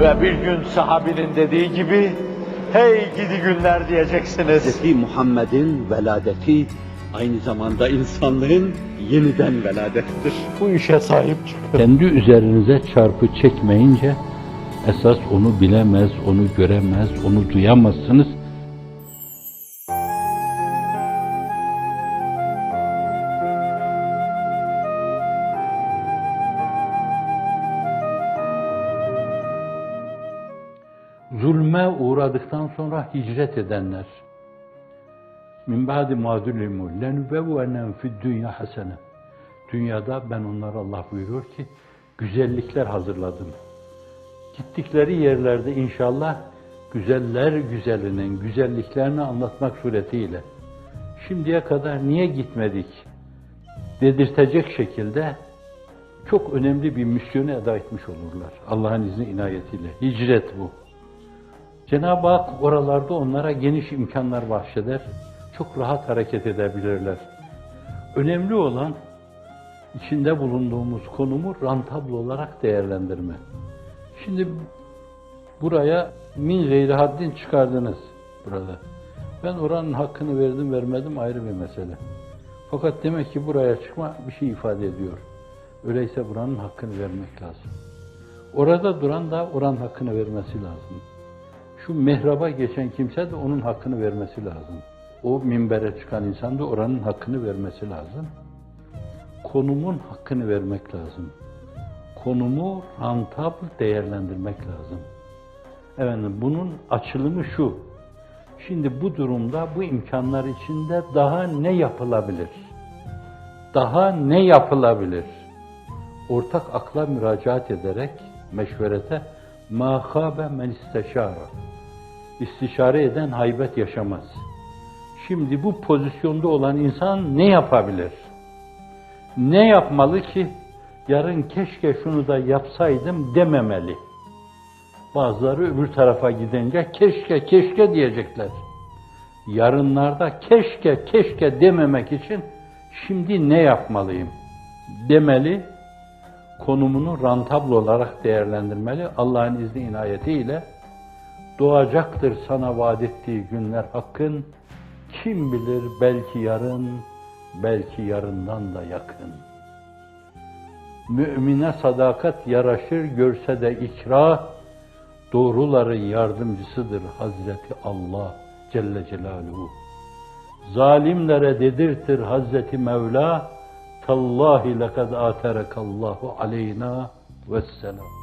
Ve bir gün sahabinin dediği gibi, hey gidi günler diyeceksiniz. Hz. Muhammed'in veladeti aynı zamanda insanlığın yeniden veladettir. Bu işe sahip çıkın. Kendi üzerinize çarpı çekmeyince esas onu bilemez, onu göremez, onu duyamazsınız. Zulme uğradıktan sonra hicret edenler. Min ba'di ma zulimu lenubevvenem fid dünya hasene. Dünyada ben onlara Allah buyuruyor ki güzellikler hazırladım. Gittikleri yerlerde inşallah güzeller güzelinin güzelliklerini anlatmak suretiyle şimdiye kadar niye gitmedik dedirtecek şekilde çok önemli bir misyonu eda etmiş olurlar. Allah'ın izni inayetiyle. Hicret bu. Cenab-ı Hak oralarda onlara geniş imkanlar bahşeder. Çok rahat hareket edebilirler. Önemli olan içinde bulunduğumuz konumu rantablo olarak değerlendirme. Şimdi buraya min gayri haddin çıkardınız burada. Ben oranın hakkını verdim vermedim ayrı bir mesele. Fakat demek ki buraya çıkma bir şey ifade ediyor. Öyleyse buranın hakkını vermek lazım. Orada duran da oranın hakkını vermesi lazım şu mehraba geçen kimse de onun hakkını vermesi lazım. O minbere çıkan insan da oranın hakkını vermesi lazım. Konumun hakkını vermek lazım. Konumu rentable değerlendirmek lazım. Efendim bunun açılımı şu. Şimdi bu durumda bu imkanlar içinde daha ne yapılabilir? Daha ne yapılabilir? Ortak akla müracaat ederek meşverete ma khabe men isteşara İstişare eden haybet yaşamaz. Şimdi bu pozisyonda olan insan ne yapabilir? Ne yapmalı ki yarın keşke şunu da yapsaydım dememeli. Bazıları öbür tarafa gidince keşke keşke diyecekler. Yarınlarda keşke keşke dememek için şimdi ne yapmalıyım demeli. Konumunu rantablo olarak değerlendirmeli. Allah'ın izni inayetiyle doğacaktır sana vaat ettiği günler hakkın. Kim bilir belki yarın, belki yarından da yakın. Mümine sadakat yaraşır görse de ikra, doğruların yardımcısıdır Hazreti Allah Celle Celaluhu. Zalimlere dedirtir Hazreti Mevla, Tallahi lekad aterekallahu aleyna vesselam.